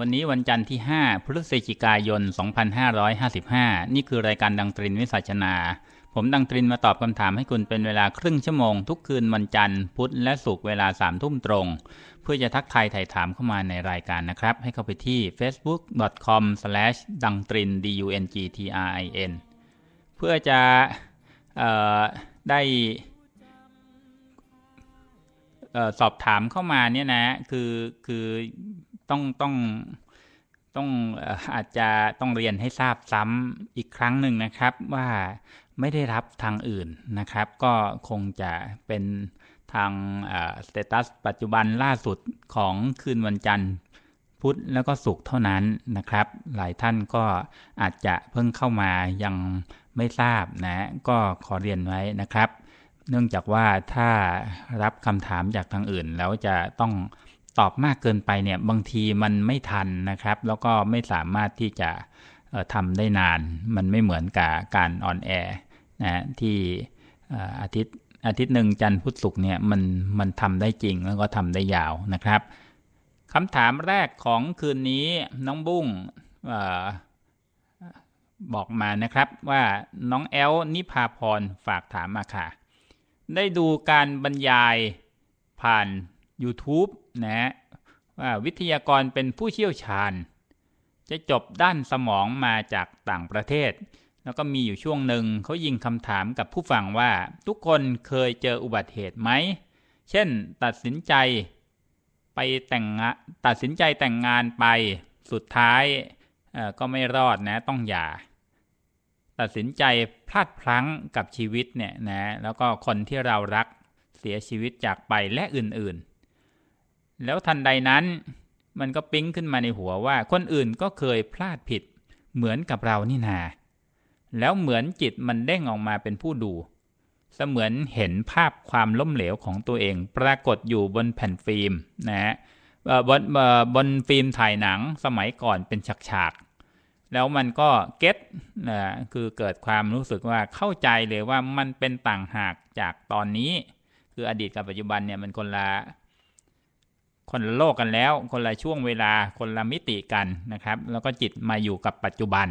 วันนี้วันจันทร์ที่ 5 พฤศจิกายน 2555 นี่คือรายการดังตรินวิสัชนา ผมดังตรินมาตอบคำถามให้คุณเป็นเวลาครึ่งชั่วโมง ทุกคืนวันจันทร์พุธและศุกร์เวลา3ทุ่มตรง เพื่อจะทักทายถ่ถามเข้ามาในรายการนะครับ ให้เข้าไปที่ facebook.com d a n g t r i n d u n g t r i n เพื่อจะออได้สอบถามเข้ามาเนี่ยนะคือคือ ต้องต้องต้องเอ่ออาจจะต้องเรียนให้ทราบซ้ำอีกครั้งหนึ่งนะครับว่าไม่ได้รับทางอื่นนะครับ ก็คงจะเป็นทางสเตตัสปัจจุบันล่าสุดของคืนวันจันทร์พุธแล้วก็ศุกร์เท่านั้นนะครับ หลายท่านก็อาจจะเพิ่งเข้ามายังไม่ทราบนะ ก็ขอเรียนไว้นะครับ เนื่องจากว่าถ้ารับคำถามจากทางอื่น แล้วจะต้อง ตอบมากเกินไปเนี่ยบางทีมันไม่ทันนะครับ แล้วก็ไม่สามารถที่จะทำได้นาน มันไม่เหมือนกับการออนแอร์นะที่อาทิตย์อาทิตย์หนึ่งจันทร์พุธศุกร์เนี่ยมันมันทำได้จริงแล้วก็ทำได้ยาวนะครับคำถามแรกของคืนนี้น้องบุ้งออบอกมานะครับว่าน้องแอลนิพาพรฝากถามมาค่ะ ได้ดูการบรรยายผ่าน YouTube นะฮะว่าวิทยากรเป็นผู้เชี่ยวชาญ จะจบด้านสมองมาจากต่างประเทศ แล้วก็มีอยู่ช่วงหนึ่งเขายิงคำถามกับผู้ฟังว่า ทุกคนเคยเจออุบัติเหตุไหม เช่นตัดสินใจไปแต่งตัดสินใจแต่งงานไปสุดท้ายก็ไม่รอดนะต้องหย่า ตัดสินใจพลาดพลั้งกับชีวิตเนี่ยนะแล้วก็คนที่เรารักเสียชีวิตจากไปและอื่นๆ แล้วทันใดนั้น มันก็ปิ๊งขึ้นมาในหัวว่าคนอื่นก็เคยพลาดผิด เหมือนกับเรานี่นา แล้วเหมือนจิตมันเด้งออกมาเป็นผู้ดู เสมือนเห็นภาพความล้มเหลวของตัวเอง ปรากฏอยู่บนแผ่นฟิล์มนะฮะบนบนฟิล์มถ่ายหนังสมัยก่อนเป็นฉากๆ แล้วมันก็เก็ตนะคือเกิดความรู้สึกว่าเข้าใจเลยว่ามันเป็นต่างหากจากตอนนี้ คืออดีตกับปัจจุบันเนี่ยมันคนละ คนละโลกกันแล้ว คนละช่วงเวลาคนละมิติกันนะครับ แล้วก็จิตมาอยู่กับปัจจุบัน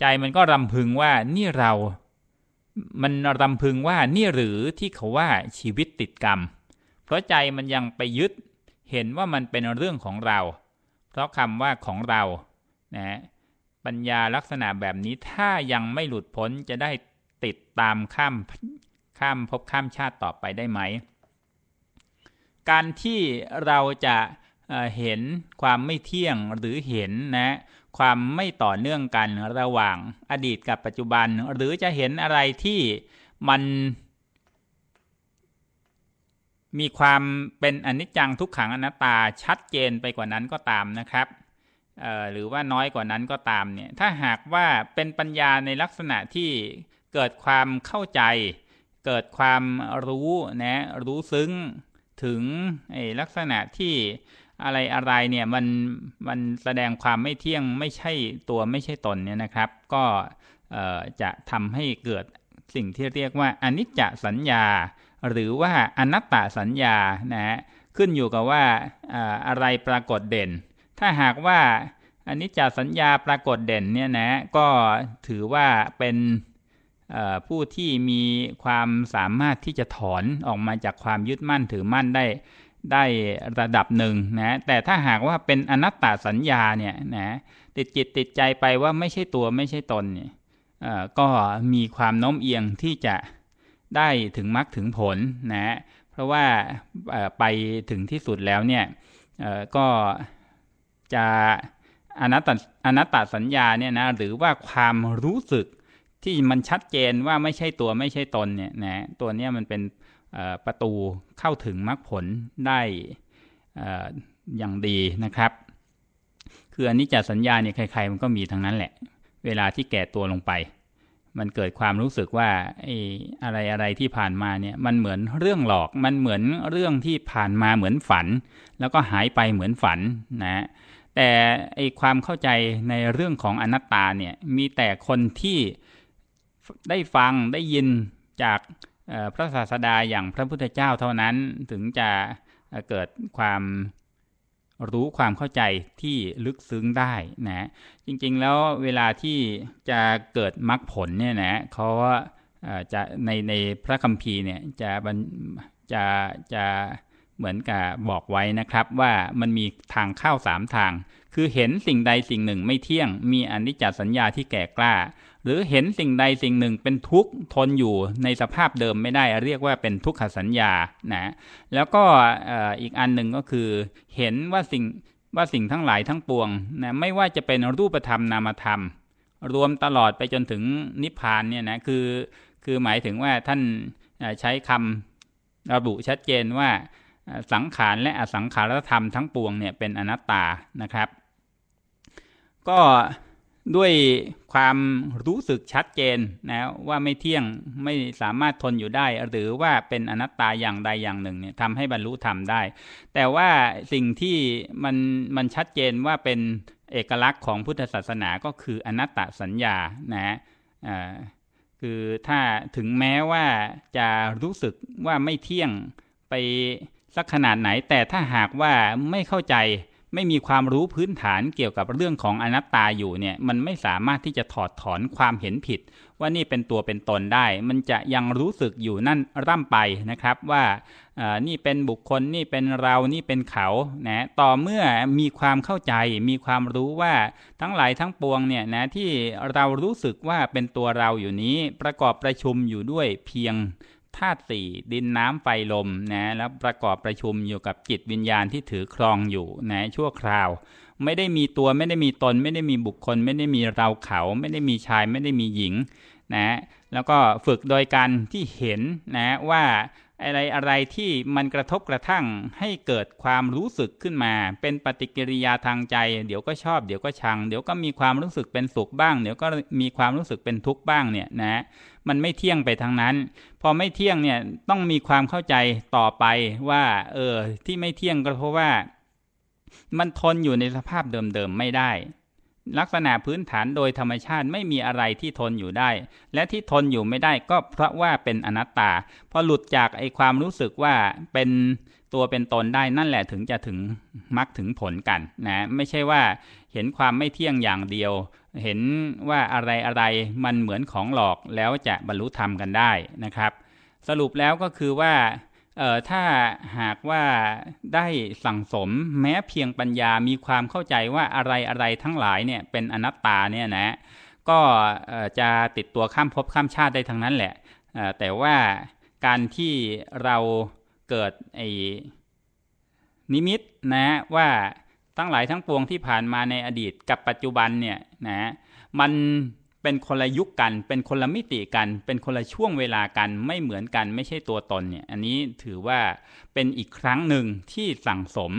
ใจมันก็รำพึงว่านี่เรา มันรำพึงว่านี่หรือที่เขาว่าชีวิตติดกรรม เพราะใจมันยังไปยึด เห็นว่ามันเป็นเรื่องของเรา เพราะคำว่าของเรานะฮะปัญญาลักษณะแบบนี้ถ้ายังไม่หลุดพ้นจะได้ติดตามข้ามข้ามภพข้ามชาติต่อไปได้ไหม การที่เราจะเห็นความไม่เที่ยงหรือเห็นนะความไม่ต่อเนื่องกันระหว่างอดีตกับปัจจุบัน หรือจะเห็นอะไรที่มันมีความเป็นอนิจจังทุกขังอนัตตาชัดเจนไปกว่านั้นก็ตามนะครับหรือว่าน้อยกว่านั้นก็ตามเนี่ยถ้าหากว่าเป็นปัญญาในลักษณะที่เกิดความเข้าใจ เกิดความรู้นะรู้ซึ้ง ถึงไอลักษณะที่อะไรอะไรเนี่ยมันมันแสดงความไม่เที่ยงไม่ใช่ตัวไม่ใช่ตนเนี่ยนะครับ ก็จะทำให้เกิดสิ่งที่เรียกว่าอนิจจสัญญา หรือว่าอนัตตสัญญานะฮะขึ้นอยู่กับว่าอะไรปรากฏเด่น ถ้าหากว่าอนิจจสัญญาปรากฏเด่นเนี่ยนะก็ถือว่าเป็น ผู้ที่มีความสามารถที่จะถอนออกมาจากความยึดมั่นถือมั่นได้ได้ระดับหนึ่งนะแต่ถ้าหากว่าเป็นอนัตตาสัญญาเนี่ยนะติดจิตติดใจไปว่าไม่ใช่ตัวไม่ใช่ตนเนี่ยก็มีความโน้มเอียงที่จะได้ถึงมรรคถึงผลนะเพราะว่าไปถึงที่สุดแล้วเนี่ยก็จะอนัตตอนัตตสัญญาเนี่ยนะหรือว่าความรู้สึก ที่มันชัดเจนว่าไม่ใช่ตัวไม่ใช่ตนเนี่ยนะตัวเนี้ยมันเป็นประตูเข้าถึงมรรคผลได้เอ่ออย่างดีนะครับ คืออันนี้จะสัญญาเนี่ยใครๆมันก็มีทั้งนั้นแหละ เวลาที่แก่ตัวลงไป มันเกิดความรู้สึกว่าไอ้อะไรอะไรที่ผ่านมาเนี่ยมันเหมือนเรื่องหลอกมันเหมือนเรื่องที่ผ่านมาเหมือนฝัน แล้วก็หายไปเหมือนฝันนะแต่ไอ้ความเข้าใจในเรื่องของอนัตตาเนี่ยมีแต่คนที่ ได้ฟังได้ยินจากพระศาสดาอย่างพระพุทธเจ้าเท่านั้นถึงจะเอ่อเกิดความรู้ความเข้าใจที่ลึกซึ้งได้นะจริงๆแล้วเวลาที่จะเกิดมรรคผลเนี่ยนะเขาจะในในพระคัมภีร์เนี่ยจะจะจะเหมือนกับบอกไว้นะครับว่ามันมีทางเข้าสามทาง คือเห็นสิ่งใดสิ่งหนึ่งไม่เที่ยง มีอนิจจสัญญาที่แก่กล้า หรือเห็นสิ่งใดสิ่งหนึ่งเป็นทุกข์ทนอยู่ในสภาพเดิมไม่ได้ เรียกว่าเป็นทุกขสัญญานะแล้วก็อีกอันหนึ่งก็คือ เห็นว่าสิ่งว่าสิ่งทั้งหลายทั้งปวงนะไม่ว่าจะเป็นรูปธรรมนามธรรม รวมตลอดไปจนถึงนิพพานเนี่ยนะคือคือหมายถึงว่าท่านใช้คำระบุชัดเจนว่าสังขารและอสังขารธรรมทั้งปวงเนี่ยเป็นอนัตตานะครับ ก็ ด้วยความรู้สึกชัดเจนนะว่าไม่เที่ยงไม่สามารถทนอยู่ได้ หรือว่าเป็นอนัตตาอย่างใดอย่างหนึ่งเนี่ยทำให้บรรลุธรรมได้ แต่ว่าสิ่งที่มันมันชัดเจนว่าเป็นเอกลักษณ์ของพุทธศาสนาก็คืออนัตตสัญญานะคือถ้าถึงแม้ว่าจะรู้สึกว่าไม่เที่ยงไปสักขนาดไหน แต่ถ้าหากว่าไม่เข้าใจ ไม่มีความรู้พื้นฐานเกี่ยวกับเรื่องของอนัตตาอยู่เนี่ยมันไม่สามารถที่จะถอดถอนความเห็นผิด ว่านี่เป็นตัวเป็นตนได้ มันจะยังรู้สึกอยู่นั่นร่ำไปนะครับว่านี่เป็นบุคคลนี่เป็นเรานี่เป็นเขานะต่อเมื่อมีความเข้าใจ มีความรู้ว่าทั้งหลายทั้งปวงเนี่ยนะที่เรารู้สึกว่าเป็นตัวเราอยู่นี้ประกอบประชุมอยู่ด้วยเพียง ธาตุสี่ดินน้ำไฟลมนะแล้วประกอบประชุมอยู่กับจิตวิญญาณที่ถือครองอยู่นะชั่วคราว ไม่ได้มีตัวไม่ได้มีตน ไม่ได้มีบุคคล ไม่ได้มีเราเขา ไม่ได้มีชาย ไม่ได้มีหญิงนะแล้วก็ฝึกโดยการที่เห็นนะว่า อะไรอะไรที่มันกระทบกระทั่งให้เกิดความรู้สึกขึ้นมา เป็นปฏิกิริยาทางใจ เดี๋ยวก็ชอบเดี๋ยวก็ชัง เดี๋ยวก็มีความรู้สึกเป็นสุขบ้าง เดี๋ยวก็มีความรู้สึกเป็นทุกข์บ้างเนี่ยนะมันไม่เที่ยงไปทางนั้น พอไม่เที่ยงเนี่ยต้องมีความเข้าใจต่อไปว่า เออที่ไม่เที่ยงก็เพราะว่า มันทนอยู่ในสภาพเดิมๆไม่ได้ ลักษณะพื้นฐานโดยธรรมชาติไม่มีอะไรที่ทนอยู่ได้ และที่ทนอยู่ไม่ได้ก็เพราะว่าเป็นอนัตตา พอหลุดจากไอความรู้สึกว่าเป็นตัวเป็นตนได้นั่นแหละถึงจะถึงมรรคถึงผลกันนะไม่ใช่ว่าเห็นความไม่เที่ยงอย่างเดียว เห็นว่าอะไรอะไรมันเหมือนของหลอกแล้วจะบรรลุธรรมกันได้นะครับ สรุปแล้วก็คือว่า เอ่อถ้าหากว่าได้สั่งสมแม้เพียงปัญญามีความเข้าใจว่าอะไรอะไรทั้งหลายเนี่ยเป็นอนัตตาเนี่ยนะก็จะติดตัวข้ามภพข้ามชาติได้ทั้งนั้นแหละแต่ว่าการที่เราเกิดไอ้นิมิตนะว่าทั้งหลายทั้งปวงที่ผ่านมาในอดีตกับปัจจุบันเนี่ยนะมัน เป็นคนละยุคกัน เป็นคนละมิติกัน เป็นคนละช่วงเวลากันไม่เหมือนกันไม่ใช่ตัวตนเนี่ยอันนี้ถือว่าเป็นอีกครั้งหนึ่งที่สั่งสม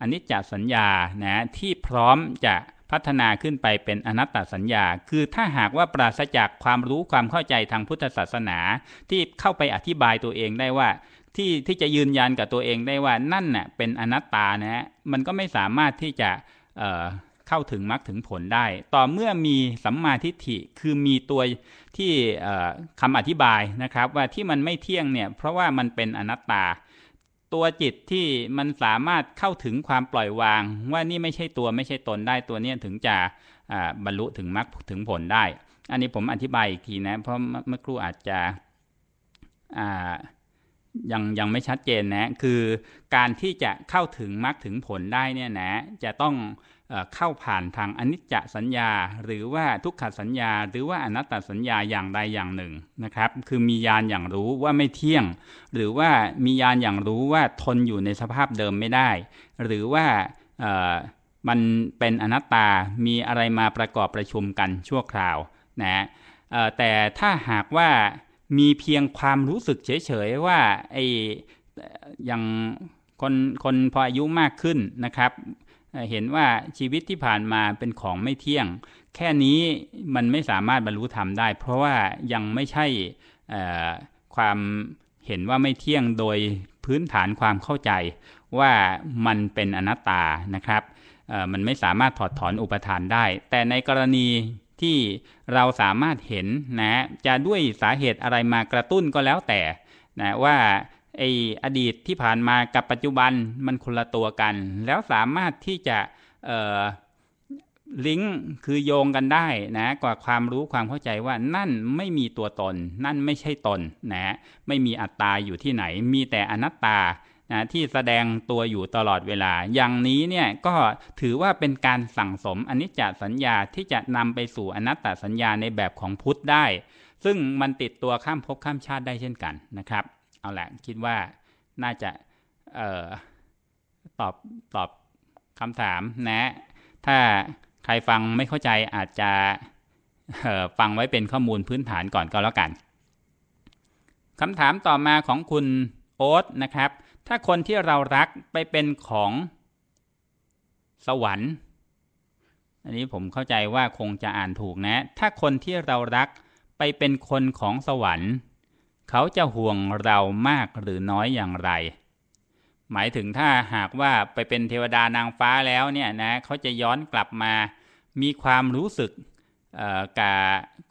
อันนี้จะสัญญานะที่พร้อมจะพัฒนาขึ้นไปเป็นอนัตตสัญญา คือถ้าหากว่าปราศจากความรู้ความเข้าใจทางพุทธศาสนา ที่เข้าไปอธิบายตัวเองได้ว่าที่ที่จะยืนยันกับตัวเองได้ว่านั่นน่ะเป็นอนัตตานะมันก็ไม่สามารถที่จะ เข้าถึงมรรคถึงผลได้ ต่อเมื่อมีสัมมาทิฏฐิคือมีตัวที่คำอธิบายนะครับ ว่าที่มันไม่เที่ยงเนี่ยเพราะว่ามันเป็นอนัตตา ตัวจิตที่มันสามารถเข้าถึงความปล่อยวาง ว่านี่ไม่ใช่ตัวไม่ใช่ตนได้ตัวนี้ถึงจะบรรลุถึงมรรคถึงผลได้ อันนี้ผมอธิบายอีกทีนะ เพราะเมื่อครู่อาจจะยังยังไม่ชัดเจนนะ คือการที่จะเข้าถึงมรรคถึงผลได้เนี่ยนะ จะต้อง เข้าผ่านทางอนิจจสัญญา หรือว่าทุกขสัญญา หรือว่าอนัตตสัญญาอย่างใดอย่างหนึ่งนะครับ คือมียานอย่างรู้ว่าไม่เที่ยง หรือว่ามียานอย่างรู้ว่าทนอยู่ในสภาพเดิมไม่ได้ หรือว่ามันเป็นอนัตตา มีอะไรมาประกอบประชุมกันชั่วคราวนะแต่ถ้าหากว่ามีเพียงความรู้สึกเฉยๆว่าไอ้อย่างคนคนพออายุมากขึ้นนะครับ เห็นว่าชีวิตที่ผ่านมาเป็นของไม่เที่ยง แค่นี้มันไม่สามารถบรรลุธรรมได้ เพราะว่ายังไม่ใช่ความเห็นว่าไม่เที่ยงโดยพื้นฐานความเข้าใจว่ามันเป็นอนัตตานะครับมันไม่สามารถถอดถอนอุปทานได้ แต่ในกรณีที่เราสามารถเห็นนะจะด้วยสาเหตุอะไรมากระตุ้นก็แล้วแต่นะว่า ไออดีตที่ผ่านมากับปัจจุบันมันคนละตัวกัน แล้วสามารถที่จะลิงก์คือโยงกันได้นะกว่าความรู้ความเข้าใจว่านั่นไม่มีตัวตน นั่นไม่ใช่ตนนะไม่มีอัตตาอยู่ที่ไหน มีแต่อนัตตานะที่แสดงตัวอยู่ตลอดเวลา อย่างนี้เนี่ยก็ถือว่าเป็นการสั่งสมอนิจจสัญญาที่จะนำไปสู่อนัตตสัญญาในแบบของพุทธได้ ซึ่งมันติดตัวข้ามภพข้ามชาติได้เช่นกันนะครับ เอาละคิดว่าน่าจะออตอบตอบคำถามนะ ถ้าใครฟังไม่เข้าใจอาจจะฟังไว้เป็นข้อมูลพื้นฐานก่อนก็แล้วกันคำถามต่อมาของคุณโอ๊ตนะครับ ถ้าคนที่เรารักไปเป็นของสวรรค์ อันนี้ผมเข้าใจว่าคงจะอ่านถูกนะ ถ้าคนที่เรารักไปเป็นคนของสวรรค์ เขาจะห่วงเรามากหรือน้อยอย่างไร หมายถึงถ้าหากว่าไปเป็นเทวดานางฟ้าแล้วเนี่ยนะเขาจะย้อนกลับมา มีความรู้สึกกับ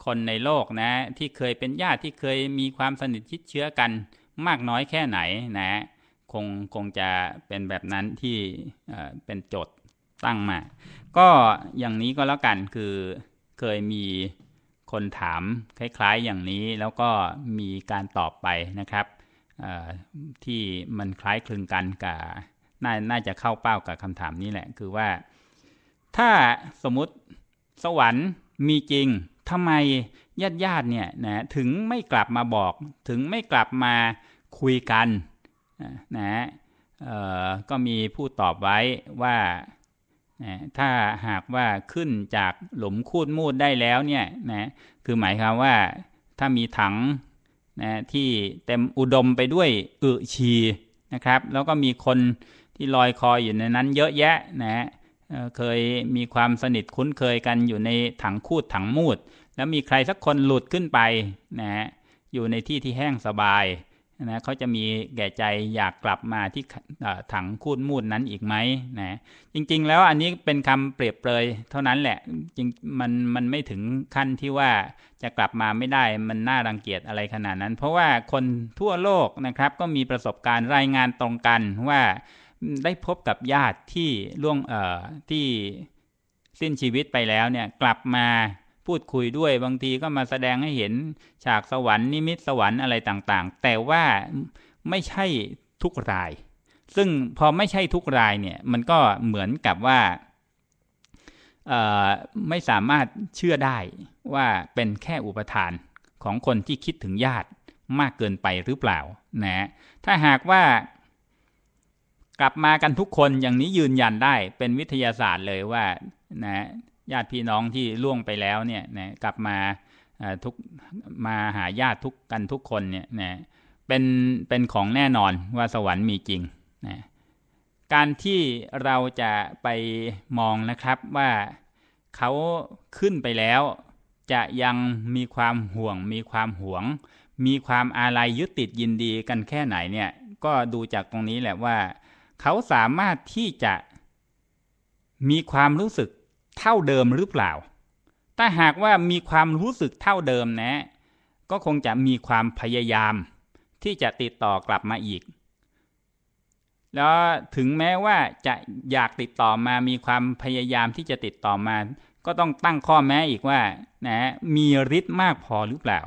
คนในโลกนะที่เคยเป็นญาติที่เคยมีความสนิทชิดเชื้อกันมากน้อยแค่ไหนนะคงคงจะเป็นแบบนั้นที่เป็นโจทย์ตั้งมา ก็อย่างนี้ก็แล้วกันคือเคยมี คนถามคล้ายๆอย่างนี้แล้วก็มีการตอบไปนะครับที่มันคล้ายคลึงกันกับนน่าจะเข้าเป้ากับคำถามนี้แหละ คือว่า ถ้าสมมติสวรรค์มีจริงทำไมญาติญาติเนี่ยนะถึงไม่กลับมาบอก ถึงไม่กลับมาคุยกันนะก็มีผู้ตอบไว้ว่า ถ้าหากว่าขึ้นจากหลุมคูดมูดได้แล้วเนี่ยนะคือหมายความว่าถ้ามีถังนะที่เต็มอุดมไปด้วยอึชีนะครับ แล้วก็มีคนที่ลอยคออยู่ในนั้นเยอะแยะนะเคยมีความสนิทคุ้นเคยกันอยู่ในถังคูดถังมูด แล้วมีใครสักคนหลุดขึ้นไปนะอยู่ในที่ที่แห้งสบาย นะเขาจะมีแก่ใจอยากกลับมาที่ถังคูดมูดนั้นอีกไหมนะจริง ๆ แล้วอันนี้เป็นคำเปรียบเปรยเท่านั้นแหละจริงมันมันไม่ถึงขั้นที่ว่าจะกลับมาไม่ได้มันน่ารังเกียจอะไรขนาดนั้น เพราะว่าคนทั่วโลกนะครับก็มีประสบการณ์รายงานตรงกันว่าได้พบกับญาติที่ล่วงเอ่อที่สิ้นชีวิตไปแล้วเนี่ยกลับมา พูดคุยด้วยบางทีก็มาแสดงให้เห็นฉากสวรรค์นิมิตสวรรค์อะไรต่างๆ แต่ว่าไม่ใช่ทุกราย ซึ่งพอไม่ใช่ทุกรายเนี่ยมันก็เหมือนกับว่าไม่สามารถเชื่อได้ว่าเป็นแค่อุปทานของคนที่คิดถึงญาติมากเกินไปหรือเปล่านะถ้าหากว่ากลับมากันทุกคนอย่างนี้ยืนยันได้เป็นวิทยาศาสตร์เลยว่านะ ญาติพี่น้องที่ล่วงไปแล้วเนี่ยนะกลับมาทุกมาหาญาติทุกกันทุกคนเนี่ยนะเป็นเป็นของแน่นอนว่าสวรรค์มีจริงนะการที่เราจะไปมองนะครับว่าเขาขึ้นไปแล้ว จะยังมีความห่วง มีความหวง มีความอาลัยยึดติดยินดีกันแค่ไหนเนี่ยก็ดูจากตรงนี้แหละว่า เขาสามารถที่จะมีความรู้สึก เท่าเดิมหรือเปล่า ถ้าหากว่ามีความรู้สึกเท่าเดิมนะ ก็คงจะมีความพยายาม ที่จะติดต่อกลับมาอีก แล้วถึงแม้ว่าจะอยากติดต่อมามีความพยายามที่จะติดต่อมา ก็ต้องตั้งข้อแม้อีกว่านะมีฤทธิ์มากพอหรือเปล่า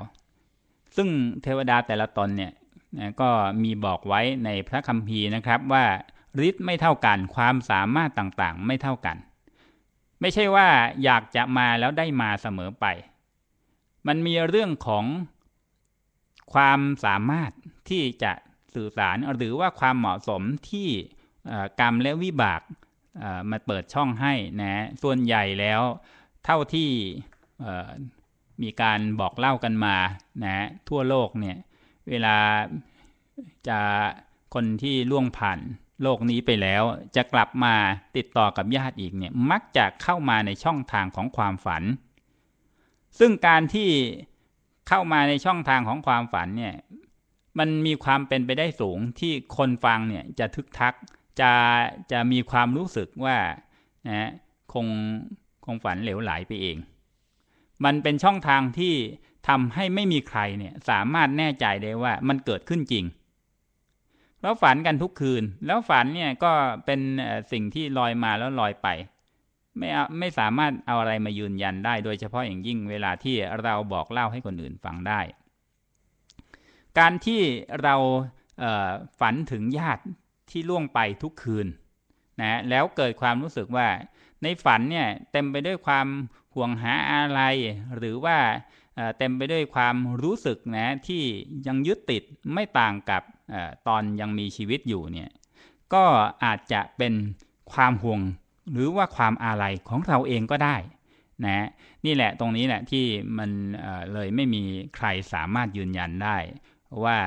ซึ่งเทวดาแต่ละตนเนี่ยนะก็มีบอกไว้ในพระคัมภีร์นะครับว่าฤทธิ์ไม่เท่ากันความสามารถต่างๆ ไม่เท่ากัน ไม่ใช่ว่าอยากจะมาแล้วได้มาเสมอไป มันมีเรื่องของความสามารถที่จะสื่อสารหรือว่าความเหมาะสมที่กรรมและวิบากมาเปิดช่องให้นะส่วนใหญ่แล้วเท่าที่มีการบอกเล่ากันมานะทั่วโลกเนี่ยเวลาจะคนที่ล่วงผ่าน โลกนี้ไปแล้วจะกลับมาติดต่อกับญาติอีกเนี่ยมักจะเข้ามาในช่องทางของความฝัน ซึ่งการที่เข้ามาในช่องทางของความฝันเนี่ยมันมีความเป็นไปได้สูงที่คนฟังเนี่ยจะทึกทักจะจะมีความรู้สึกว่านะคงคงฝันเหลวไหลไปเอง มันเป็นช่องทางที่ทำให้ไม่มีใครเนี่ยสามารถแน่ใจได้ว่ามันเกิดขึ้นจริง แล้วฝันกันทุกคืน แล้วฝันเนี่ยก็เป็นสิ่งที่ลอยมาแล้วลอยไป ไม่ไม่สามารถเอาอะไรมายืนยันได้ โดยเฉพาะอย่างยิ่งเวลาที่เราบอกเล่าให้คนอื่นฟังได้ การที่เราฝันถึงญาติที่ล่วงไปทุกคืนนะแล้วเกิดความรู้สึกว่าในฝันเนี่ยเต็มไปด้วยความห่วงหาอะไรหรือว่าเต็มไปด้วยความรู้สึกนะที่ยังยึดติดไม่ต่างกับ ตอนยังมีชีวิตอยู่เนี่ยก็อาจจะเป็นความห่วงหรือว่าความอาลัยของเราเองก็ได้นะนี่แหละตรงนี้แหละที่มันเเลยไม่มีใครสามารถยืนยันได้ ว่า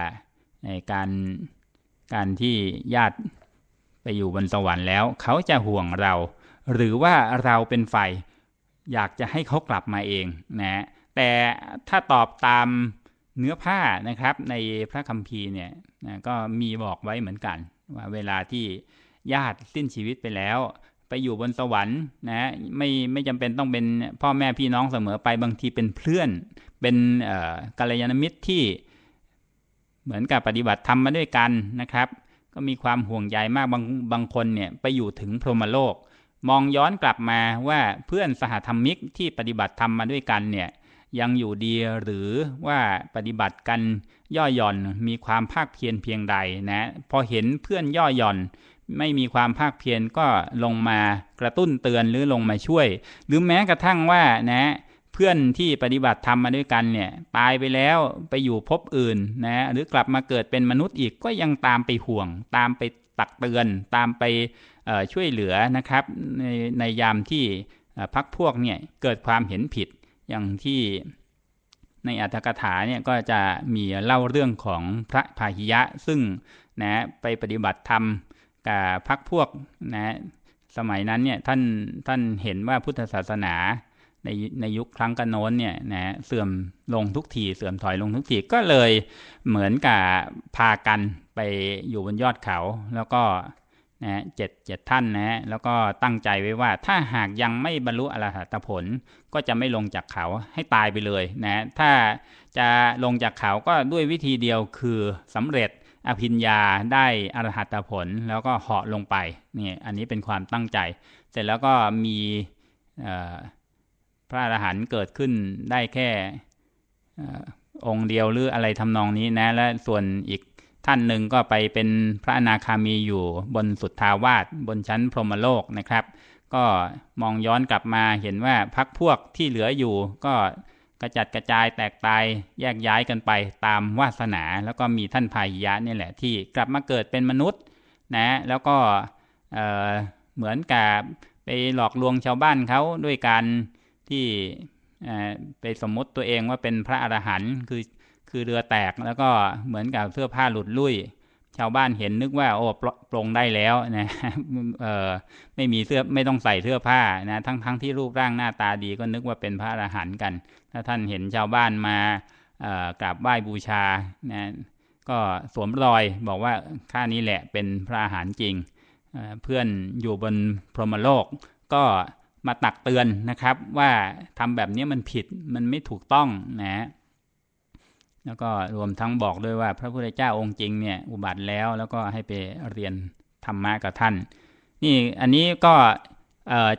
ในการการที่ญาติไปอยู่บนสวรรค์แล้ว เขาจะห่วงเรา หรือว่าเราเป็นไฟอยากจะให้เขากลับมาเองนะแต่ถ้าตอบตาม เนื้อผ้านะครับในพระคัมภีร์เนี่ยนะก็มีบอกไว้เหมือนกัน ว่าเวลาที่ญาติสิ้นชีวิตไปแล้ว ไปอยู่บนสวรรค์นะไม่ไม่จำเป็นต้องเป็นพ่อแม่พี่น้องเสมอไปบางทีเป็นเพื่อน เป็นกัลยาณมิตรที่เหมือนกับปฏิบัติธรรมมาด้วยกันนะครับ ก็มีความห่วงใยมากบางบางคนเนี่ยไปอยู่ถึงพรหมโลก มองย้อนกลับมาว่าเพื่อนสหธรรมิกที่ปฏิบัติธรรมมาด้วยกันเนี่ย ยังอยู่ดีหรือว่าปฏิบัติกันย่อหย่อนมีความภาคเพียรเพียงใดนะพอเห็นเพื่อนย่อหย่อนไม่มีความภาคเพียรก็ลงมากระตุ้นเตือนหรือลงมาช่วย หรือแม้กระทั่งว่านะเพื่อนที่ปฏิบัติธรรมมาด้วยกันเนี่ยตายไปแล้วไปอยู่พบอื่นนะหรือกลับมาเกิดเป็นมนุษย์อีกก็ยังตามไปห่วง ตามไปตักเตือน ตามไปช่วยเหลือนะครับในในยามที่พักพวกเนี่ยเกิดความเห็นผิด อย่างที่ในอัตถกถาเนี่ยก็จะมีเล่าเรื่องของพระพาหิยะ ซึ่งนะไปปฏิบัติธรรมกับพักพวกนะสมัยนั้นเนี่ยท่านท่านเห็นว่าพุทธศาสนาในในยุคครั้งกันโน้นเนี่ยนะเสื่อมลงทุกทีเสื่อมถอยลงทุกทีก็เลยเหมือนกับพากันไปอยู่บนยอดเขา แล้วก็ นะเจ็ดเจ็ดท่านนะแล้วก็ตั้งใจไว้ว่าถ้าหากยังไม่บรรลุอรหัตผลก็จะไม่ลงจากเขาให้ตายไปเลยนะถ้าจะลงจากเขาก็ด้วยวิธีเดียวคือสำเร็จอภิญญาได้อรหัตผลแล้วก็เหาะลงไปนี่อันนี้เป็นความตั้งใจ เสร็จแล้วก็มีพระอรหันต์เกิดขึ้นได้แค่องค์เดียวหรืออะไรทำนองนี้นะและส่วนอีก ท่านหนึ่งก็ไปเป็นพระอนาคามีอยู่บนสุดทาวาสบนชั้นพรหมโลกนะครับ ก็มองย้อนกลับมาเห็นว่าพักพวกที่เหลืออยู่ก็กระจัดกระจายแตกตายแยกย้ายกันไปตามวาสนา แล้วก็มีท่านพายยะนี่แหละที่กลับมาเกิดเป็นมนุษย์นะแล้วก็เเหมือนกับไปหลอกลวงชาวบ้านเขาด้วยการที่ไปสมมติตัวเองว่าเป็นพระอรหันต์คือ คือเรือแตกแล้วก็เหมือนกับเสื้อผ้าหลุดลุ่ย ชาวบ้านเห็นนึกว่า โอ้ปรงได้แล้วนะเออไม่มีเสื้อไม่ต้องใส่เสื้อผ้านะทั้งทั้งที่รูปร่างหน้าตาดีก็นึกว่าเป็นพระอรหันต์กัน ถ้าท่านเห็นชาวบ้านมากราบไหว้บูชานะก็สวมรอยบอกว่าข้านี้แหละเป็นพระอาหารจริง เพื่อนอยู่บนพรหมโลก ก็มาตักเตือนนะครับว่าทำแบบนี้มันผิดมันไม่ถูกต้องนะ แล้วก็รวมทั้งบอกด้วยว่าพระพุทธเจ้าองค์จริงเนี่ยอุบัติแล้วแล้วก็ให้ไปเรียนธรรมะกับท่าน นี่อันนี้ก็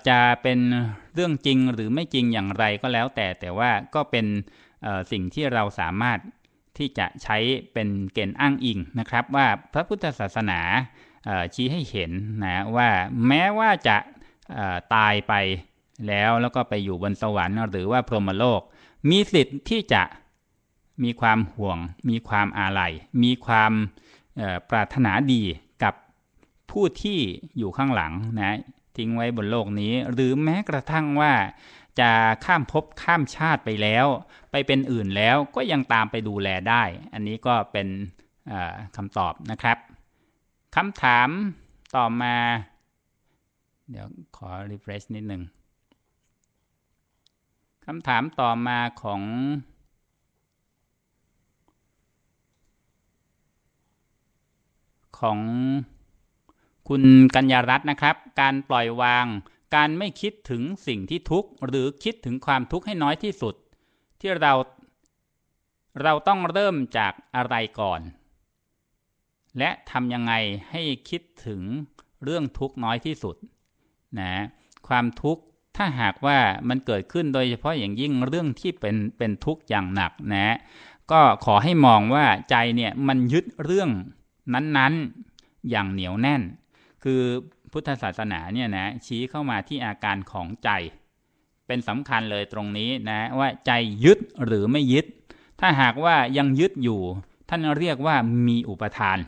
จะเป็นเรื่องจริงหรือไม่จริงอย่างไรก็แล้วแต่แต่ว่าก็เป็นสิ่งที่เราสามารถที่จะใช้เป็นเกณฑ์อ้างอิงนะครับ ว่าพระพุทธศาสนาชี้ให้เห็นนะว่าแม้ว่าจะตายไปแล้วแล้วก็ไปอยู่บนสวรรค์หรือว่าพรหมโลก มีสิทธิ์ที่จะ มีความห่วง มีความอาลัย มีความปรารถนาดีกับผู้ที่อยู่ข้างหลังนะทิ้งไว้บนโลกนี้ หรือแม้กระทั่งว่าจะข้ามภพข้ามชาติไปแล้ว ไปเป็นอื่นแล้วก็ยังตามไปดูแลได้ อันนี้ก็เป็นคำตอบนะครับคำถามต่อมา เดี๋ยวขอ refresh นิดหนึ่งคำถามต่อมาของ ของคุณกัญญารัตน์นะครับ การปล่อยวาง การไม่คิดถึงสิ่งที่ทุกข์หรือคิดถึงความทุกข์ให้น้อยที่สุด ที่เราเราต้องเริ่มจากอะไรก่อน และทำยังไงให้คิดถึงเรื่องทุกข์น้อยที่สุดนะความทุกข์ถ้าหากว่ามันเกิดขึ้นโดยเฉพาะอย่างยิ่งเรื่องที่เป็นเป็นทุกข์อย่างหนักนะ ก็ขอให้มองว่าใจเนี่ยมันยึดเรื่อง นั้นๆอย่างเหนียวแน่น คือพุทธศาสนาเนี่ยนะชี้เข้ามาที่อาการของใจ เป็นสำคัญเลยตรงนี้นะว่าใจยึดหรือไม่ยึด ถ้าหากว่ายังยึดอยู่ ท่านเรียกว่ามีอุปทาน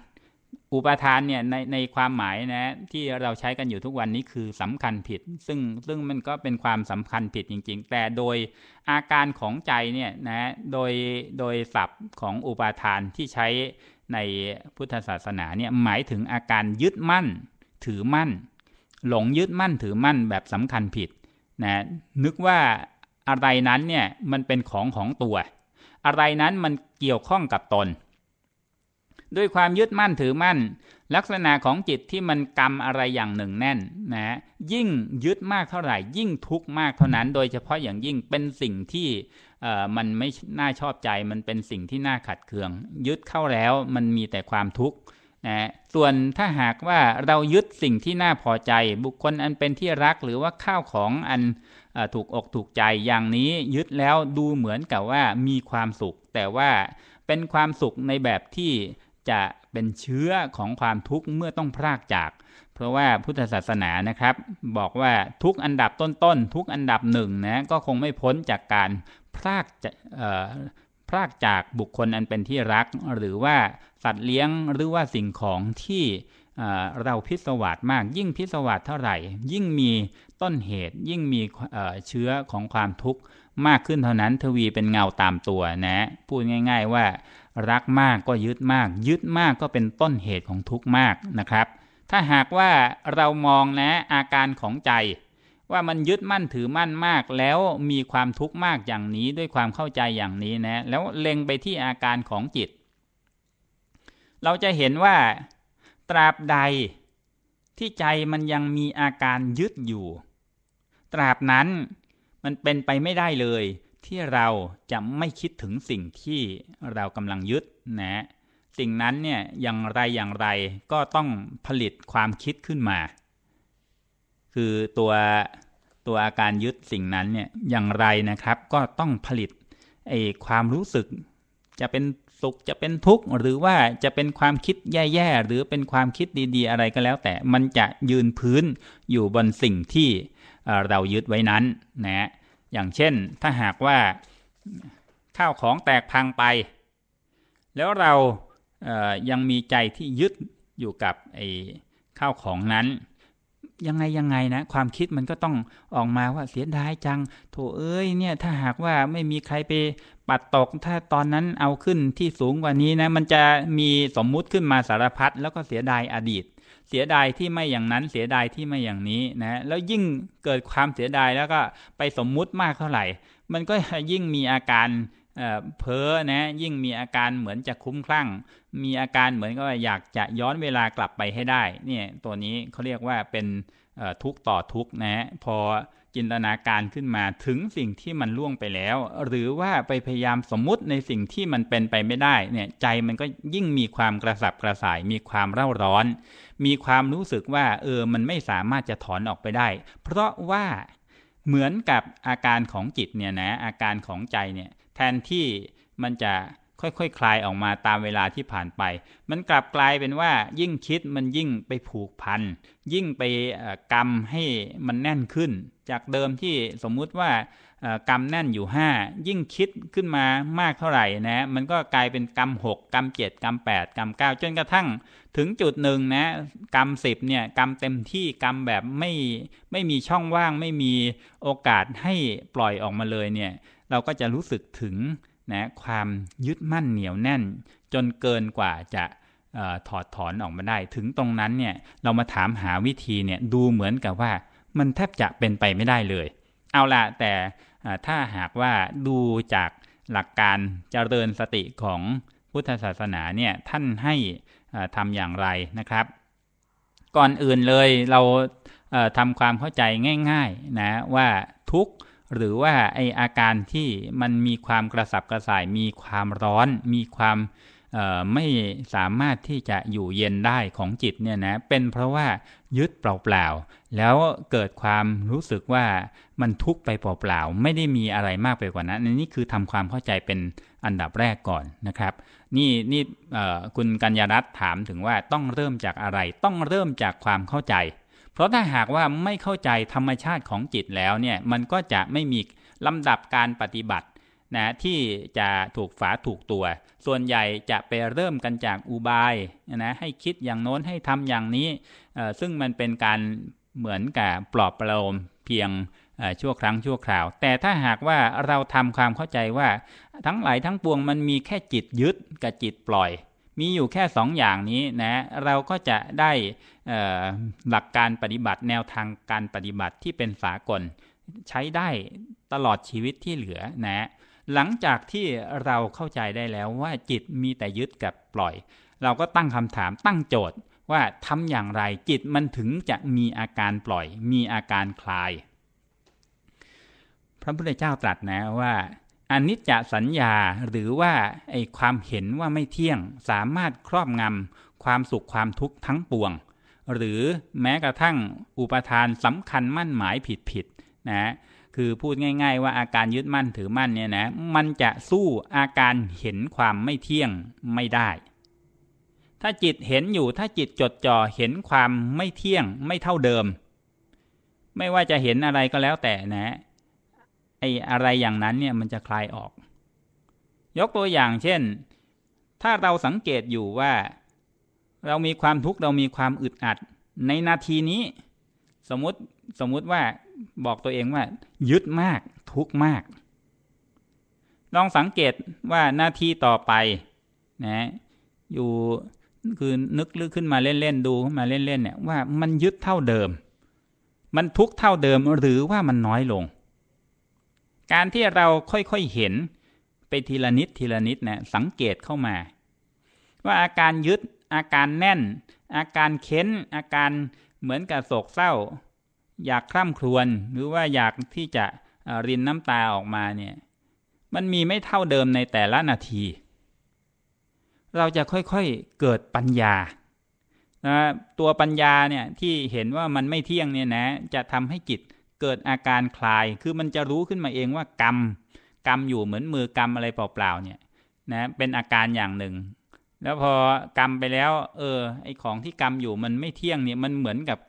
อุปทานเนี่ยในในความหมายนะที่เราใช้กันอยู่ทุกวันนี้คือสำคัญผิด ซึ่งซึ่งมันก็เป็นความสำคัญผิดจริง ๆ แต่โดยอาการของใจเนี่ยนะโดยโดยศัพท์ของอุปทานที่ใช้ ในพุทธศาสนาเนี่ยหมายถึงอาการยึดมั่น ถือมั่น หลงยึดมั่นถือมั่นแบบสำคัญผิดนะนึกว่าอะไรนั้นเนี่ยมันเป็นของของตัว อะไรนั้นมันเกี่ยวข้องกับตน ด้วยความยึดมั่นถือมั่น ลักษณะของจิตที่มันกรรมอะไรอย่างหนึ่งแน่นนะยิ่งยึดมากเท่าไหร่ ยิ่งทุกข์มากเท่านั้น โดยเฉพาะอย่างยิ่งเป็นสิ่งที่ มันไม่น่าชอบใจมันเป็นสิ่งที่น่าขัดเคือง ยึดเข้าแล้วมันมีแต่ความทุกข์นะส่วนถ้าหากว่าเรายึดสิ่งที่น่าพอใจ บุคคลอันเป็นที่รักหรือว่าข้าวของอันถูกอกถูกใจอย่างนี้ยึดแล้วดูเหมือนกับว่ามีความสุข แต่ว่าเป็นความสุขในแบบที่จะเป็นเชื้อของความทุกข์เมื่อต้องพรากจาก เพราะว่าพุทธศาสนานะครับ บอกว่าทุกอันดับต้นๆทุกอันดับหนึ่งนะก็คงไม่พ้นจากการ พรากพรากจากบุคคลอันเป็นที่รัก หรือว่าสัตว์เลี้ยงหรือว่าสิ่งของที่เราพิศวาสมาก ยิ่งพิศวาสเท่าไหร่ ยิ่งมีต้นเหตุ ยิ่งมีเชื้อของความทุกข์มากขึ้นเท่านั้นทวีเป็นเงาตามตัวนะ พูดง่าย ๆว่ารักมากก็ยึดมาก ยึดมากก็เป็นต้นเหตุของทุกข์มากนะครับ ถ้าหากว่าเรามองนะอาการของใจ ว่ามันยึดมั่นถือมั่นมาก แล้วมีความทุกข์มากอย่างนี้ด้วยความเข้าใจอย่างนี้นะแล้วเล็งไปที่อาการของจิต เราจะเห็นว่าตราบใดที่ใจมันยังมีอาการยึดอยู่ ตราบนั้นมันเป็นไปไม่ได้เลย ที่เราจะไม่คิดถึงสิ่งที่เรากำลังยึดนะสิ่งนั้นเนี่ยอย่างไรอย่างไรก็ต้องผลิตความคิดขึ้นมา คือตัวตัวอาการยึดสิ่งนั้นเนี่ยอย่างไรนะครับ ก็ต้องผลิตไอความรู้สึก จะเป็นสุขจะเป็นทุกข์หรือว่าจะเป็นความคิดแย่ๆหรือเป็นความคิดดีๆ อะไรก็แล้ว แต่มันจะยืนพื้นอยู่บนสิ่งที่เรายึดไว้นั้นนะอย่างเช่นถ้าหากว่าข้าวของแตกพังไป แล้วเรายังมีใจที่ยึดอยู่กับไอ้ข้าวของนั้น ยังไงยังไงนะความคิดมันก็ต้องออกมาว่าเสียดายจัง โถเอ้ยเนี่ยถ้าหากว่าไม่มีใครไปปัดตกถ้าตอนนั้นเอาขึ้นที่สูงกว่านี้นะ มันจะมีสมมุติขึ้นมาสารพัดแล้วก็เสียดายอดีต เสียดายที่ไม่อย่างนั้นเสียดายที่ไม่อย่างนี้นะแล้วยิ่งเกิดความเสียดายแล้วก็ไปสมมุติมากเท่าไหร่ มันก็ยิ่งมีอาการ เพ้อนะยิ่งมีอาการเหมือนจะคุ้มคลั่ง มีอาการเหมือนก็อยากจะย้อนเวลากลับไปให้ได้เนี่ยตัวนี้เขาเรียกว่าเป็นทุกต่อทุกนะพอจินตนาการขึ้นมาถึงสิ่งที่มันล่วงไปแล้ว หรือว่าไปพยายามสมมุติในสิ่งที่มันเป็นไปไม่ได้เนี่ยใจมันก็ยิ่งมีความกระสับกระส่าย มีความเร่าร้อน มีความรู้สึกว่าเออมันไม่สามารถจะถอนออกไปได้ เพราะว่าเหมือนกับอาการของจิตเนี่ยนะอาการของใจเนี่ย แทนที่มันจะค่อยๆคคลายออกมาตามเวลาที่ผ่านไป มันกลับกลายเป็นว่ายิ่งคิดมันยิ่งไปผูกพัน ยิ่งไปกรรมให้มันแน่นขึ้น จากเดิมที่สมมุติว่ากรรมแน่นอยู่ 5 ยิ่งคิดขึ้นมามากเท่าไหร่นะ มันก็กลายเป็นกรรม 6 กรรม 7 กรรม 8 กรรม 9 จนกระทั่งถึงจุดหนึ่งนะ กรรม 10เนี่ยกรรมเต็มที่กรรมแบบไม่ไม่มีช่องว่างไม่มีโอกาสให้ปล่อยออกมาเลยเนี่ย เราก็จะรู้สึกถึงนะความยึดมั่นเหนียวแน่น จนเกินกว่าจะถอดถอนออกมาได้ ถึงตรงนั้นเนี่ยเรามาถามหาวิธีเนี่ยดูเหมือนกับว่ามันแทบจะเป็นไปไม่ได้เลย เอาละแต่ถ้าหากว่าดูจากหลักการเจริญสติของพุทธศาสนาเนี่ยท่านให้ทำอย่างไรนะครับ ก่อนอื่นเลยเราทำความเข้าใจง่ายๆนะว่าทุก หรือว่าไออาการที่มันมีความกระสับกระส่าย มีความร้อน มีความไม่สามารถที่จะอยู่เย็นได้ของจิตเนี่ยนะเป็นเพราะว่ายึดเปล่าๆ แล้วเกิดความรู้สึกว่ามันทุกข์ไปเปล่าๆ ไม่ได้มีอะไรมากไปกว่านั้นนี่คือทำความเข้าใจเป็นอันดับแรกก่อนนะครับ นี่นี่คุณกัญญารัตน์ถามถึงว่าต้องเริ่มจากอะไรต้องเริ่มจากความเข้าใจ เพราะถ้าหากว่าไม่เข้าใจธรรมชาติของจิตแล้วเนี่ยมันก็จะไม่มีลำดับการปฏิบัตินะที่จะถูกฝาถูกตัว ส่วนใหญ่จะไปเริ่มกันจากอุบายนะให้คิดอย่างโน้นให้ทำอย่างนี้ซึ่งมันเป็นการเหมือนกับปลอบประโลมเพียงชั่วครั้งชั่วคราว แต่ถ้าหากว่าเราทำความเข้าใจว่าทั้งหลายทั้งปวงมันมีแค่จิตยึดกับจิตปล่อย มีอยู่แค่สองอย่างนี้นะเราก็จะได้หลักการปฏิบัติแนวทางการปฏิบัติที่เป็นสากล ใช้ได้ตลอดชีวิตที่เหลือนะหลังจากที่เราเข้าใจได้แล้วว่าจิตมีแต่ยึดกับปล่อย เราก็ตั้งคำถามตั้งโจทย์ว่าทำอย่างไรจิตมันถึงจะมีอาการปล่อย มีอาการคลาย พระพุทธเจ้าตรัสนะว่า อนิจจสัญญาหรือว่าไอความเห็นว่าไม่เที่ยงสามารถครอบงำความสุขความทุกข์ทั้งปวง หรือแม้กระทั่งอุปทานสำคัญมั่นหมายผิดๆนะคือพูดง่าย ๆ ว่าอาการยึดมั่นถือมั่นเนี่ยนะมันจะสู้อาการเห็นความไม่เที่ยงไม่ได้ ถ้าจิตเห็นอยู่ถ้าจิตจดจ่อเห็นความไม่เที่ยงไม่เท่าเดิม ไม่ว่าจะเห็นอะไรก็แล้วแต่นะ ไอ้อะไรอย่างนั้นเนี่ยมันจะคลายออก ยกตัวอย่างเช่น ถ้าเราสังเกตอยู่ว่า เรามีความทุกข์เรามีความอึดอัด ในนาทีนี้ สมมติสมมติว่าบอกตัวเองว่า ยึดมากทุกมาก ลองสังเกตว่านาทีต่อไปนะอยู่คือนึกลึกขึ้นมาเล่นๆดูมาเล่นๆเนี่ยว่ามันยึดเท่าเดิม มันทุกเท่าเดิมหรือว่ามันน้อยลง การที่เราค่อยๆเห็นไปทีละนิดทีละนิดนะสังเกตเข้ามา ว่าอาการยึดอาการแน่น อาการเค้น อาการเหมือนกับโศกเศร้า อยากคร่ำครวญหรือว่าอยากที่จะรินน้ำตาออกมาเนี่ยมันมีไม่เท่าเดิมในแต่ละนาที เราจะค่อยๆเกิดปัญญาตัวปัญญาเนี่ยที่เห็นว่ามันไม่เที่ยงเนี่ยนะจะทำให้จิต เกิดอาการคลาย คือมันจะรู้ขึ้นมาเองว่ากรรมกรรมอยู่เหมือนมือกรรมอะไรเปล่าๆเนี่ยนะเป็นอาการอย่างหนึ่ง แล้วพอกรรมไปแล้ว เออ ไอของที่กรรมอยู่มันไม่เที่ยงเนี่ยมันเหมือนกับ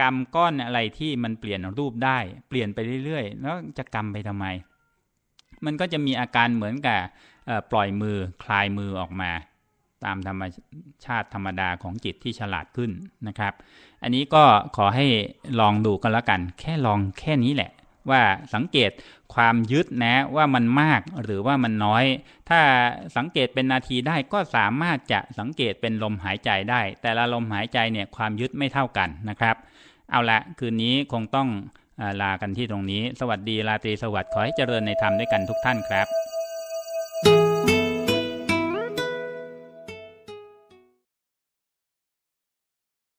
กรรมก้อนอะไรที่มันเปลี่ยนรูปได้ เปลี่ยนไปเรื่อยๆ แล้วจะกรรมไปทำไม มันก็จะมีอาการเหมือนกับปล่อยมือคลายมือออกมา ตามธรรมชาติธรรมดาของจิตที่ฉลาดขึ้นนะครับ อันนี้ก็ขอให้ลองดูกันล้วกัน แค่ลองแค่นี้แหละ ว่าสังเกตความยึดนะว่ามันมากหรือว่ามันน้อย ถ้าสังเกตเป็นนาทีได้ก็สามารถจะสังเกตเป็นลมหายใจได้ แต่ละลมหายใจเนี่ยความยึดไม่เท่ากันนะครับ เอาละคืนนี้คงต้องลากันที่ตรงนี้ สวัสดีราตรีสวัสดิ์ขอให้เจริญในธรรมด้วยกันทุกท่านครับ